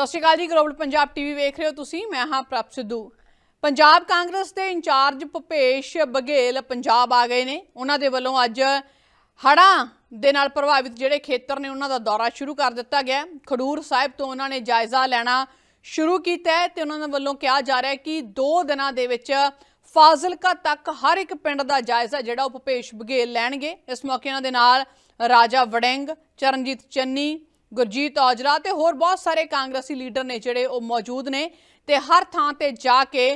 ਸਤਿ ਸ਼੍ਰੀ ਅਕਾਲ ਜੀ, global Punjab TV ਵੇਖ ਰਹੇ ਹੋ ਤੁਸੀਂ, ਮੈਂ ਹਾਂ ਪ੍ਰਭ ਸਿੱਧੂ। ਪੰਜਾਬ ਕਾਂਗਰਸ ਦੇ ਇੰਚਾਰਜ ਭੁਪੇਸ਼ ਬਘੇਲ ਪੰਜਾਬ ਆ ਗਏ ਨੇ। ਉਹਨਾਂ ਦੇ ਵੱਲੋਂ ਅੱਜ ਹੜ੍ਹਾਂ ਦੇ ਨਾਲ ਪ੍ਰਭਾਵਿਤ ਜਿਹੜੇ ਖੇਤਰ ਨੇ, ਉਹਨਾਂ ਦਾ ਦੌਰਾ ਸ਼ੁਰੂ ਕਰ ਦਿੱਤਾ ਗਿਆ। ਖਡੂਰ ਸਾਹਿਬ ਤੋਂ ਉਹਨਾਂ ਨੇ ਜਾਇਜ਼ਾ ਲੈਣਾ ਸ਼ੁਰੂ ਕੀਤਾ ਹੈ ਤੇ ਉਹਨਾਂ ਦੇ ਵੱਲੋਂ ਕਿਹਾ ਜਾ ਰਿਹਾ ਹੈ ਕਿ 2 ਦਿਨਾਂ ਦੇ ਵਿੱਚ ਫਾਜ਼ਿਲਕਾ ਤੱਕ ਹਰ ਇੱਕ ਪਿੰਡ ਦਾ ਜਾਇਜ਼ਾ ਜਿਹੜਾ ਉਹ ਭੁਪੇਸ਼ ਬਘੇਲ ਲੈਣਗੇ। ਇਸ ਮੌਕੇ ਉਹਨਾਂ ਦੇ ਨਾਲ ਰਾਜਾ ਵੜਿੰਗ, ਚਰਨਜੀਤ ਚੰਨੀ ਗੁਰਜੀਤ ਔਜਲਾ ਤੇ ਹੋਰ ਬਹੁਤ ਸਾਰੇ ਕਾਂਗਰਸੀ ਲੀਡਰ ਨੇ ਜਿਹੜੇ ਉਹ ਮੌਜੂਦ ਨੇ ਤੇ ਹਰ ਥਾਂ ਤੇ ਜਾ ਕੇ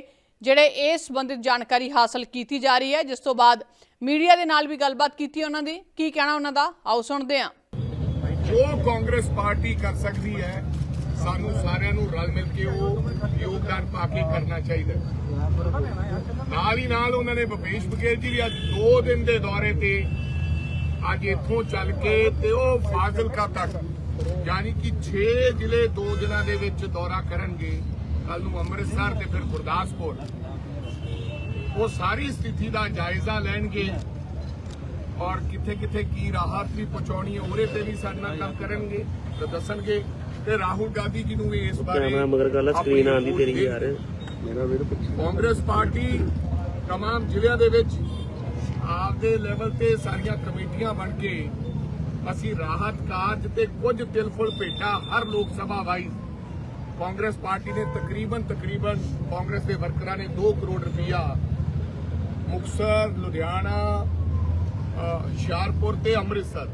ਜਿਹੜੇ ਇਸ ਸੰਬੰਧਿਤ ਜਾਣਕਾਰੀ ਹਾਸਲ ਕੀਤੀ ਜਾ ਰਹੀ ਹੈ, ਜਿਸ ਤੋਂ ਬਾਅਦ ਮੀਡੀਆ ਦੇ ਨਾਲ ਵੀ ਗੱਲਬਾਤ ਕੀਤੀ ਉਹਨਾਂ ਦੀ। ਕੀ ਕਹਿਣਾ ਉਹਨਾਂ ਦਾ? ਆਓ ਸੁਣਦੇ ਹਾਂ। ਜੋ ਕਾਂਗਰਸ ਪਾਰਟੀ ਕਰ ਸਕਦੀ ਹੈ, ਸਾਨੂੰ ਸਾਰਿਆਂ ਨੂੰ ਰਲ ਮਿਲ ਕੇ ਉਹ ਯੋਗਦਾਨ ਪਾ ਕੇ ਕਰਨਾ ਚਾਹੀਦਾ ਨਾਲ ਹੀ ਨਾਲ ਉਹਨਾਂ ਨੇ ਭੁਪੇਸ਼ ਬਘੇਲ ਜੀ ਵੀ ਅੱਜ 2 ਦਿਨ ਦੇ ਦੌਰੇ ਤੇ ਅੱਜ ਇੱਥੋਂ ਚੱਲ ਕੇ ਤੇ ਉਹ ਫਾਜ਼ਿਲਕਾ ਤੱਕ ਯਾਨੀ ਕਿ 6 ਜ਼ਿਲ੍ਹੇ 2 ਦਿਨਾਂ ਦੇ ਵਿੱਚ ਦੌਰਾ ਕਰਨਗੇ ਕੱਲ ਨੂੰ ਅੰਮ੍ਰਿਤਸਰ ਤੇ ਫਿਰ ਗੁਰਦਾਸਪੁਰ ਉਹ ਸਾਰੀ ਸਥਿਤੀ ਦਾ ਜਾਇਜ਼ਾ ਲੈਣਗੇ ਔਰ ਕਿੱਥੇ ਕਿੱਥੇ ਕੀ ਰਾਹਤ ਵੀ ਪਹੁੰਚਾਉਣੀ ਹੈ ਉਹਦੇ ਤੇ ਵੀ ਸਾਡੇ ਨਾਲ ਕੰਮ ਕਰਨਗੇ ਤੇ ਦੱਸਣਗੇ ਤੇ ਰਾਹੁਲ ਗਾਂਧੀ ਜੀ ਨੂੰ ਵੀ ਇਸ ਬਾਰੇ ਕੈਮਰਾ ਮਗਰ ਗੱਲ ਸਕਰੀਨ ਆਪਣੀ ਆਂਦੀ ਤੇਰੀ ਯਾਰ ਮੇਰਾ ਵੀਰ ਕਾਂਗਰਸ ਪਾਰਟੀ तमाम ਜ਼ਿਲ੍ਹਿਆਂ ਦੇ ਵਿੱਚ ਆਪਦੇ ਲੈਵਲ ਤੇ ਸਾਰੀਆਂ ਕਮੇਟੀਆਂ ਬਣ ਕੇ ਅਸੀਂ ਰਾਹਤ ਕਾਰਜ ਤੇ ਕੁਝ ਤਿਲਫੁਲ ਭੇਟਾ ਹਰ ਲੋਕ ਸਭਾ ਵਾਈਜ਼। ਕਾਂਗਰਸ ਪਾਰਟੀ ਨੇ ਤਕਰੀਬਨ ਤਕਰੀਬਨ ਕਾਂਗਰਸ ਦੇ ਵਰਕਰਾਂ ਨੇ 2 ਕਰੋੜ ਰੁਪਇਆ ਮੁਕਸਰ ਲੁਧਿਆਣਾ ਹੁਸ਼ਿਆਰਪੁਰ ਤੇ ਅੰਮ੍ਰਿਤਸਰ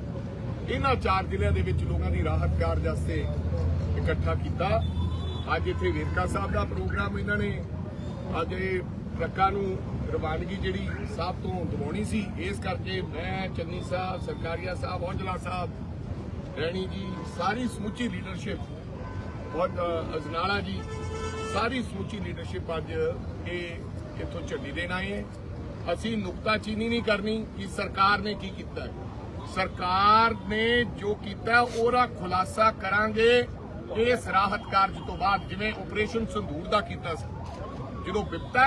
ਇਹਨਾਂ ਚਾਰ ਜ਼ਿਲ੍ਹਿਆਂ ਦੇ ਵਿੱਚ ਲੋਕਾਂ ਦੀ ਰਾਹਤ ਕਾਰਜ ਵਾਸਤੇ ਇਕੱਠਾ ਕੀਤਾ। ਅੱਜ ਇੱਥੇ ਵੇਰਕਾ ਸਾਹਿਬ ਦਾ ਪ੍ਰੋਗਰਾਮ ਇਹਨਾਂ ਨੇ, ਅੱਜ ਇਹ ਟਰੱਕਾਂ ਨੂੰ ਰਵਾਨਗੀ ਜਿਹੜੀ ਸਾਹਿਬ ਤੋਂ ਦਿਵਾਉਣੀ ਸੀ, ਇਸ ਕਰਕੇ ਮੈਂ ਚੰਨੀ ਸਾਹਿਬ, ਸਰਕਾਰੀਆ ਸਾਹਿਬ, ਔਜਲਾ ਸਾਹਿਬ, ਰੈਣੀ ਜੀ, ਸਾਰੀ ਸਮੁੱਚੀ ਲੀਡਰਸ਼ਿਪ ਬਹੁਤ ਅਜਨਾਲਾ ਜੀ, ਸਾਰੀ ਸਮੁੱਚੀ ਲੀਡਰਸ਼ਿਪ ਅੱਜ ਇਹ ਇੱਥੋਂ ਝੰਡੀ ਦੇਣ ਆਏ ਹੈ। ਅਸੀਂ ਨੁਕਤਾਚੀਨੀ ਨਹੀਂ ਕਰਨੀ ਕਿ ਸਰਕਾਰ ਨੇ ਕੀ ਕੀਤਾ ਸਰਕਾਰ ਨੇ ਜੋ ਕੀਤਾ, ਉਹਦਾ ਖੁਲਾਸਾ ਕਰਾਂਗੇ ਇਸ ਰਾਹਤ ਕਾਰਜ ਤੋਂ ਬਾਅਦ, ਜਿਵੇਂ ਆਪਰੇਸ਼ਨ ਸੰਧੂਰ ਦਾ ਕੀਤਾ ਸੀ। ਜਦੋਂ ਵਿਪਤਾ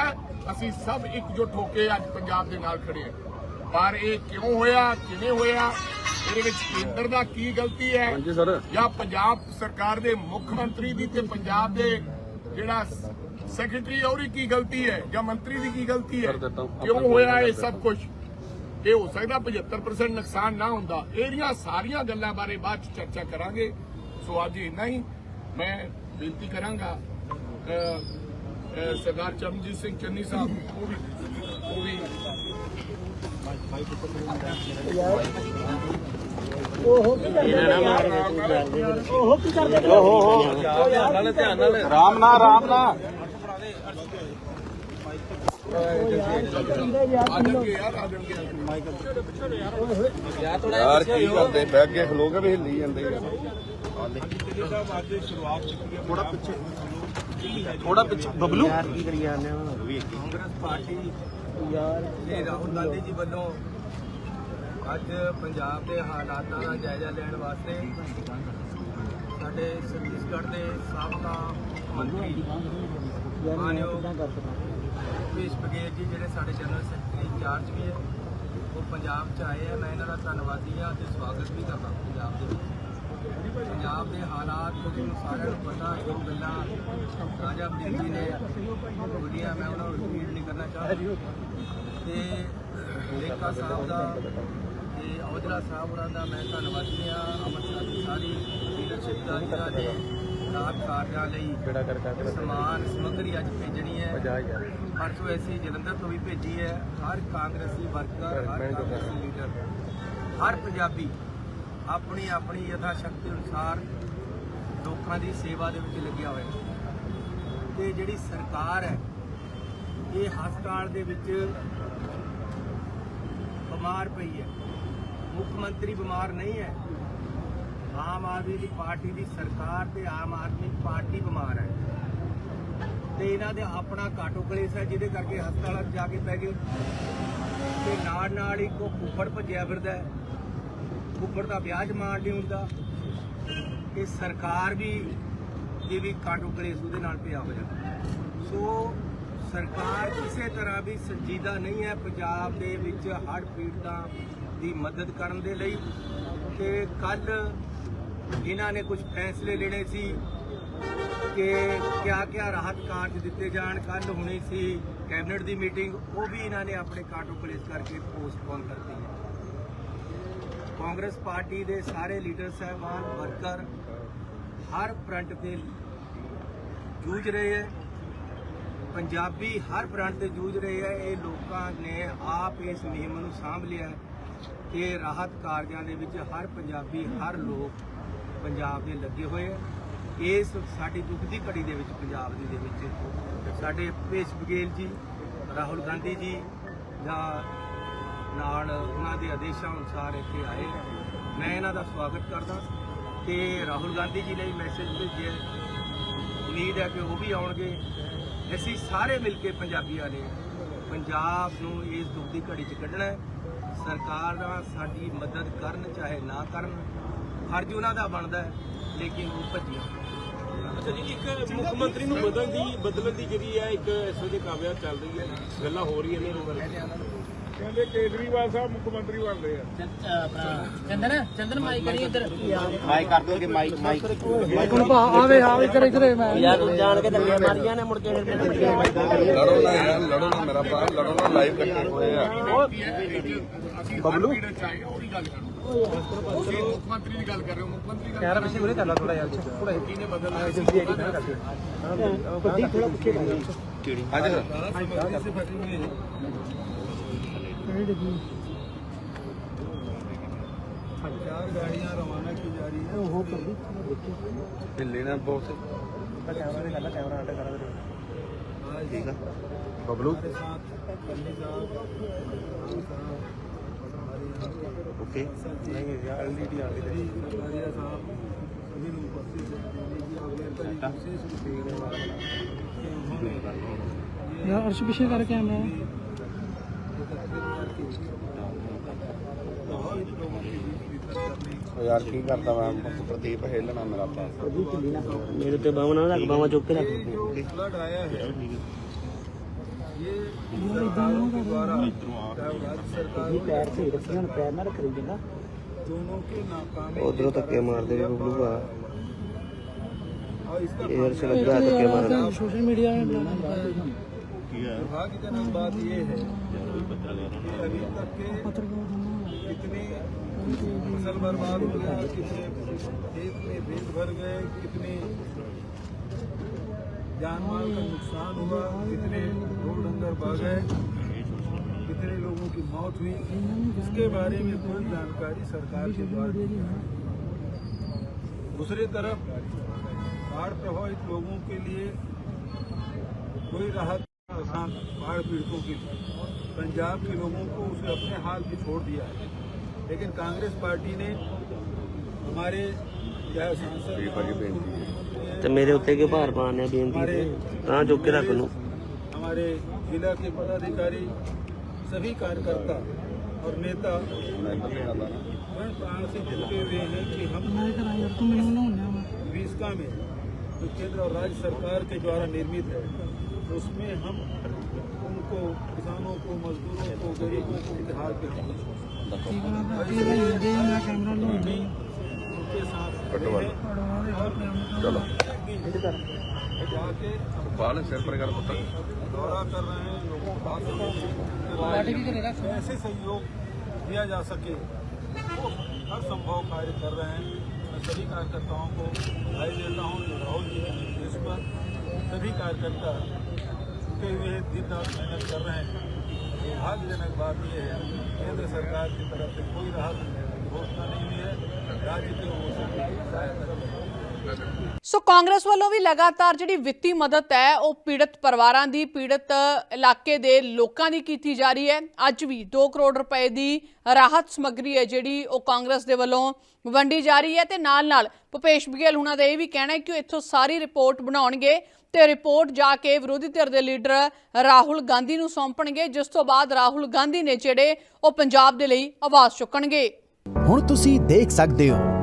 ਅਸੀਂ ਸਭ ਇਕਜੁੱਟ ਹੋ ਕੇ ਅੱਜ ਪੰਜਾਬ ਦੇ ਨਾਲ ਖੜੇ ਹਾਂ। ਪਰ ਇਹ ਕਿਉਂ ਹੋਇਆ ਕਿਵੇਂ ਹੋਇਆ ਇਹਦੇ ਵਿੱਚ ਕੇਂਦਰ ਦਾ ਕੀ ਗਲਤੀ ਹੈ? ਹਾਂਜੀ ਸਰ। ਜਾਂ ਪੰਜਾਬ ਸਰਕਾਰ ਦੇ ਮੁੱਖ ਮੰਤਰੀ ਦੀ ਤੇ ਪੰਜਾਬ ਦੇ ਜਿਹੜਾ ਸੈਕਟਰੀ ਉਹਦੀ ਕੀ ਗਲਤੀ ਹੈ? ਜਾਂ ਮੰਤਰੀ ਦੀ ਕੀ ਗਲਤੀ ਹੈ। ਕਿਉਂ ਹੋਇਆ ਇਹ ਸਭ ਕੁਝ ਇਹ ਹੋ ਸਕਦਾ 75% ਨੁਕਸਾਨ ਨਾ ਹੁੰਦਾ। ਇਹਦੀਆਂ ਸਾਰੀਆਂ ਗੱਲਾਂ ਬਾਰੇ ਬਾਅਦ ਚ ਚਰਚਾ ਕਰਾਂਗੇ। ਸੋ ਅੱਜ ਇੰਨਾ ਹੀ। ਮੈਂ ਬੇਨਤੀ ਕਰਾਂਗਾ ਸਰਦਾਰ ਚਰਨਜੀਤ ਸਿੰਘ ਚੰਨੀ ਸਾਹਿਬ ਉਹ ਵੀ ਉਹ ਵੀ ਰਾਮ ਨਾਲ ਰਾਮ ਨਾਲ ਆ ਜਾਣਗੇ ਯਾਰ ਆ ਜਾਣਗੇ ਯਾਰ ਕੀ ਕਰਦੇ? ਬੈਠ ਕੇ ਖਲੋ ਕੇ ਵੀ ਹਿੱਲੀ ਜਾਂਦੇ ਯਾਰ ਥੋੜਾ ਪਿੱਛੇ। ਬਬਲੂ। ਕਾਂਗਰਸ ਪਾਰਟੀ ਯਾਰ ਤੇ ਰਾਹੁਲ ਗਾਂਧੀ ਜੀ ਵੱਲੋਂ ਅੱਜ ਪੰਜਾਬ ਦੇ ਹਾਲਾਤਾਂ ਦਾ ਜਾਇਜ਼ਾ ਲੈਣ ਵਾਸਤੇ ਸਾਡੇ ਛੱਤੀਸਗੜ੍ਹ ਦੇ ਸਾਬਕਾ ਮੰਤਰੀ ਮਾਨਯੋਗ ਭੂਪੇਸ਼ ਬਘੇਲ ਜੀ ਜਿਹੜੇ ਸਾਡੇ ਜਨਰਲ ਸੈਕਟਰੀ ਇੰਚਾਰਜ ਵੀ ਹੈ ਉਹ ਪੰਜਾਬ 'ਚ ਆਏ ਆ। ਮੈਂ ਇਹਨਾਂ ਦਾ ਧੰਨਵਾਦੀ ਹਾਂ ਤੇ ਸਵਾਗਤ ਵੀ ਕਰਦਾ ਪੰਜਾਬ ਦੇ ਵਿੱਚ। ਪੰਜਾਬ ਦੇ ਹਾਲਾਤ ਤੁਹਾਨੂੰ ਸਾਰਿਆਂ ਨੂੰ ਪਤਾ ਜੋ ਗੱਲਾਂ ਰਾਜਾ ਵੜਿੰਗ ਜੀ ਨੇ ਬੋਲੀਆਂ ਮੈਂ ਉਹਨਾਂ ਨੂੰ ਰਿਪੀਟ ਨਹੀਂ ਕਰਨਾ ਚਾਹੁੰਦਾ। ਤੇ ਲੇਖਾ ਸਾਹਿਬ ਦਾ ਤੇ ਔਜਲਾ ਸਾਹਿਬ ਹੋਰਾਂ ਦਾ ਮੈਂ ਧੰਨਵਾਦੀ ਹਾਂ ਅੰਮ੍ਰਿਤਸਰ ਦੀ ਸਾਰੀ ਲੀਡਰਸ਼ਿਪ ਦਾ ਜਿਹੜਾ ਨੇ ਰਾਤ ਕਾਰਜਾਂ ਲਈ ਬੇੜਾ ਕਰ ਕਰਕੇ ਸਮਾਨ ਸਮੱਗਰੀ ਅੱਜ ਭੇਜਣੀ ਹੈ। ਪਰਸੋਂ ਐਸੀ ਜਲੰਧਰ ਤੋਂ ਵੀ ਭੇਜੀ ਹੈ। ਹਰ ਕਾਂਗਰਸੀ ਵਰਕਰ ਹਰ ਕਾਂਗਰਸੀ ਲੀਡਰ ਹਰ ਪੰਜਾਬੀ ਆਪਣੀ ਆਪਣੀ ਯਥਾ ਸ਼ਕਤੀ ਅਨੁਸਾਰ ਲੋਕਾਂ ਦੀ ਸੇਵਾ ਦੇ ਵਿੱਚ ਲੱਗਿਆ ਹੋਇਆ ਹੈ। ਤੇ ਜਿਹੜੀ ਸਰਕਾਰ ਹੈ, ਇਹ ਹਸਪਤਾਲ ਦੇ ਵਿੱਚ ਬਿਮਾਰ ਪਈ ਹੈ। ਮੁੱਖ ਮੰਤਰੀ ਬਿਮਾਰ ਨਹੀਂ ਹੈ। ਆਮ ਆਦਮੀ ਦੀ ਪਾਰਟੀ ਦੀ ਸਰਕਾਰ ਤੇ ਆਮ ਆਦਮੀ ਪਾਰਟੀ ਬਿਮਾਰ ਹੈ। ਤੇ ਇਹਨਾਂ ਦੇ ਆਪਣਾ ਘਾਟੋ ਕਲੇਸ਼ ਹੈ, ਜਿਹਦੇ ਕਰਕੇ ਹਸਪਤਾਲਾਂ 'ਚ ਜਾ ਕੇ ਪੈ ਗਏ। ਤੇ ਨਾਲ ਨਾਲ ਹੀ ਕੋ ਫੁੱਫੜ ਭੱਜਿਆ ਫਿਰਦਾ ਹੈ। ਉੱਪਰ ਦਾ ਵਿਆਹ ਜਮਾਨ ਨਹੀਂ ਹੁੰਦਾ ਇਹ ਸਰਕਾਰ ਵੀ ਇਹ ਵੀ ਕਾਟੋ ਕਲੇਸ਼ ਉਹਦੇ ਨਾਲ ਪਿਆ ਹੋਇਆ। ਸੋ ਸਰਕਾਰ ਕਿਸੇ ਤਰ੍ਹਾਂ ਵੀ ਸੰਜੀਦਾ ਨਹੀਂ ਹੈ ਪੰਜਾਬ ਦੇ ਵਿੱਚ ਹੜ੍ਹ ਪੀੜਤਾਂ ਦੀ ਮਦਦ ਕਰਨ ਦੇ ਲਈ ਤੇ ਕੱਲ ਇਹਨਾਂ ਨੇ ਕੁਝ ਫੈਸਲੇ ਲੈਣੇ ਸੀ ਕਿ ਕਿਆ ਕਿਆ ਰਾਹਤ ਕਾਰਜ ਦਿੱਤੇ ਜਾਣ। ਕੱਲ ਹੋਣੀ ਸੀ ਕੈਬਨਿਟ ਦੀ ਮੀਟਿੰਗ, ਉਹ ਵੀ ਇਹਨਾਂ ਨੇ ਆਪਣੇ ਕਾਟੋ ਕਲੇਸ ਕਰਕੇ ਪੋਸਟਪੋਨ ਕਰਤੀ ਹੈ। ਕਾਂਗਰਸ ਪਾਰਟੀ ਦੇ ਸਾਰੇ ਲੀਡਰ ਸਾਹਿਬਾਨ, ਵਰਕਰ, ਹਰ ਫਰੰਟ ਤੇ ਜੂਝ ਰਹੇ ਹੈ। ਪੰਜਾਬੀ ਹਰ ਫਰੰਟ ਤੇ ਜੂਝ ਰਹੇ ਹੈ। ਇਹ ਲੋਕਾਂ ਨੇ ਆਪ ਇਸ ਮੁਹਿੰਮ ਨੂੰ ਸਾਂਭ ਲਿਆ ਹੈ ਕਿ ਰਾਹਤ ਕਾਰਜਾਂ ਦੇ ਵਿੱਚ ਹਰ ਪੰਜਾਬੀ, ਹਰ ਲੋਕ ਪੰਜਾਬ ਦੇ ਲੱਗੇ ਹੋਏ ਹੈ। ਇਸ ਸਾਡੀ ਦੁੱਖ ਦੀ ਘੜੀ ਦੇ ਵਿੱਚ, ਪੰਜਾਬ ਦੀ ਦੇ ਵਿੱਚ ਸਾਡੇ ਭੇਸ਼ ਬਗੇਲ ਜੀ, ਰਾਹੁਲ ਗਾਂਧੀ ਜੀ ਜਾਂ ਉਹਨਾਂ ਦੇ ਆਦੇਸ਼ਾਂ ਅਨੁਸਾਰ ਇੱਥੇ ਆਏ ਮੈਂ ਇਹਨਾਂ ਦਾ ਸਵਾਗਤ ਕਰਦਾ ਤੇ ਰਾਹੁਲ ਗਾਂਧੀ ਜੀ ਨੇ ਮੈਸੇਜ ਭੇਜਿਆ। ਉਮੀਦ ਹੈ ਕਿ ਉਹ ਵੀ ਆਉਣਗੇ। ਅਸੀਂ ਸਾਰੇ ਮਿਲ ਕੇ ਪੰਜਾਬੀਆਂ ਨੇ ਪੰਜਾਬ ਨੂੰ ਇਸ ਦੁੱਖ ਦੀ ਘੜੀ 'ਚ ਕੱਢਣਾ ਹੈ। ਸਰਕਾਰਾਂ ਸਾਡੀ ਮਦਦ ਕਰਨ, ਚਾਹੇ ਨਾ ਕਰਨ, ਫਰਜ਼ ਉਹਨਾਂ ਦਾ ਬਣਦਾ ਹੈ, ਲੇਕਿਨ ਉਹ ਭੱਜੀਆਂ। ਅੱਛਾ ਜੀ, ਇੱਕ ਮੁੱਖ ਮੰਤਰੀ ਨੂੰ ਬਦਲਣ ਦੀ ਬਦਲਣ ਦੀ ਜਿਹੜੀ ਹੈ ਇੱਕ ਇਸ ਵੇਲੇ ਕਾਮਯਾਬ ਚੱਲ ਰਹੀ ਹੈ। ਗੱਲਾਂ ਹੋ ਰਹੀਆਂ ਨੇ ਇਹਨਾਂ ਬਾਰੇ। ਕਹਿੰਦੇ ਕੇਜਰੀਵਾਲ ਸਾਹਿਬ ਮੁੱਖ ਮੰਤਰੀ ਬਣ ਰਹੇ ਆ ਚੰਦਨ ਚੰਦਨ ਮਾਈ ਕਰੀ ਇੱਧਰ ਮਾਈਕ ਕਰ ਦੋਗੇ ਮਾਈਕ ਮਾਈਕ ਆਵੇ ਆ ਇੱਧਰ ਇੱਧਰ ਮੈਂ ਯਾਰ ਤੂੰ ਜਾਣ ਕੇ ਧੱਲੇ ਮਾਰੀਆਂ ਨੇ ਮੁੜ ਕੇ ਲੜੋ ਨਾ ਯਾਰ ਲੜੋ ਨਾ ਮੇਰਾ ਭਰਾ ਲੜੋ ਨਾ ਲਾਈਵ ਕੱਟੇ ਹੋਏ ਆ ਬਬਲੂ ਚਾਹੀਏ ਉਹਦੀ ਗੱਲ ਕਰੋ ਤੁਸੀਂ ਮੁੱਖ ਮੰਤਰੀ ਦੀ ਗੱਲ ਕਰ ਰਹੇ ਹੋ ਮੁੱਖ ਮੰਤਰੀ ਕਹਿ ਰਿਹਾ ਉਰੇ ਚੱਲਾ ਥੋੜਾ ਯਾਰ ਥੋੜਾ ਕਿਹਨੇ ਬਦਲਣਾ ਜਲਦੀ ਆਈਡੀ ਨਾ ਕਰਦੇ ਗੱਡੀ ਥੋੜਾ ਪਿੱਛੇ ਅੱਜ चार गाड़ियां रवाना की जा रही है ਉਹ ਕਰ ਦੀ ਢਿੱਲੇ ਨਾ ਬਹੁਤ ਕੈਮਰਾ ਦੇ ਗੱਲ ਕੈਮਰਾ ਅੱਡ ਕਰਾ ਦੇ ਠੀਕ ਆ ਬਬਲੂ हमारे साथ पन्नी साहब ਓਕੇ ਨਹੀਂ ਯਾਰ ਐਲਈਡੀ ਆ ਗਈ कटारिया साहब सभी लोग उपस्थित हैं देने की अवलेखा जी विशेष रूप से कि उन्होंने ਯਾਰ ਅਰਸ਼ ਪਿੱਛੇ ਕਰ ਕੈਮਰਾ ادھر تکے مار دے بلو با ادھر سے لگ رہا ہے تکے مار دے سوشل میڈیا ہے بات یہ ہے ابھی تک کے فصل برباد ہو گیا کتنے کا نقصان ہوا، کتنے روڈ اندر بہ گئے، کتنے لوگوں کی موت ہوئی، اس کے بارے میں کوئی جانکاری سرکار کے دوارا دوسری طرف، باڑھ پربھاوت لوگوں کے لیے کوئی راحت یہاں باڑھ پیڑتوں کی پنجاب کے لوگوں کو اسے اپنے حال میں چھوڑ دیا ہے۔ لیکن کانگریس پارٹی نے ہمارے تو میرے اتنے کے بھار پان ہے بینتی کہاں جو کے رکھ ہمارے ضلع کے پدادھیکاری سبھی کارکرتا اور نیتا سے جڑتے ہوئے ہیں کہ ہم ویسکا میں جو کیندر اور راج سرکار کے دوارا نرمت ہے اس میں ہم ان کو، کسانوں کو، مزدوروں کو، غریبوں کو انتہار پہ کے ساتھ دورہ کر رہے ہیں لوگوں ایسے سہیوگ دیا جا سکے۔ ہر سمبھو کاریہ کر رہے ہیں۔ میں سبھی کارکرتاؤں کو، بھائی دیتا ہوں راہل جی کے نیش پر سبھی کارکرتا जी के निर्देश पर सभी कार्यकर्ता छुटे हुए दिन रात मेहनत कर रहे हैं दुर्भाग्यजनक बात यह है केंद्र सरकार की तरफ से कोई राहत घोषणा नहीं हुई है राज्य के ओर से कोई सहायता नहीं है ਸੋ ਕਾਂਗਰਸ ਵੱਲੋਂ ਵੀ ਲਗਾਤਾਰ ਜਿਹੜੀ ਵਿੱਤੀ ਮਦਦ ਹੈ, ਉਹ ਪੀੜਤ ਪਰਿਵਾਰਾਂ ਦੀ, ਪੀੜਤ ਇਲਾਕੇ ਦੇ ਲੋਕਾਂ ਦੀ ਕੀਤੀ ਜਾ ਰਹੀ ਹੈ। ਅੱਜ ਵੀ 2 ਕਰੋੜ ਰੁਪਏ ਦੀ ਰਾਹਤ ਸਮੱਗਰੀ ਹੈ ਜਿਹੜੀ ਉਹ ਕਾਂਗਰਸ ਦੇ ਵੱਲੋਂ ਵੰਡੀ ਜਾ ਰਹੀ ਹੈ ਤੇ ਨਾਲ ਨਾਲ ਭੁਪੇਸ਼ ਬਘੇਲ ਹੁਣਾਂ ਦਾ ਇਹ ਵੀ ਕਹਿਣਾ ਹੈ ਕਿ ਉਹ ਇੱਥੋਂ ਸਾਰੀ ਰਿਪੋਰਟ ਬਣਾਉਣਗੇ ਤੇ ਰਿਪੋਰਟ ਜਾ ਕੇ ਵਿਰੋਧੀ ਧਿਰ ਦੇ ਲੀਡਰ ਰਾਹੁਲ ਗਾਂਧੀ ਨੂੰ ਸੌਂਪਣਗੇ, ਜਿਸ ਤੋਂ ਬਾਅਦ ਰਾਹੁਲ ਗਾਂਧੀ ਨੇ ਜਿਹੜੇ ਉਹ ਪੰਜਾਬ ਦੇ ਲਈ ਆਵਾਜ਼ ਚੁੱਕਣਗੇ। ਹੁਣ ਤੁਸੀਂ ਦੇਖ ਸਕਦੇ ਹੋ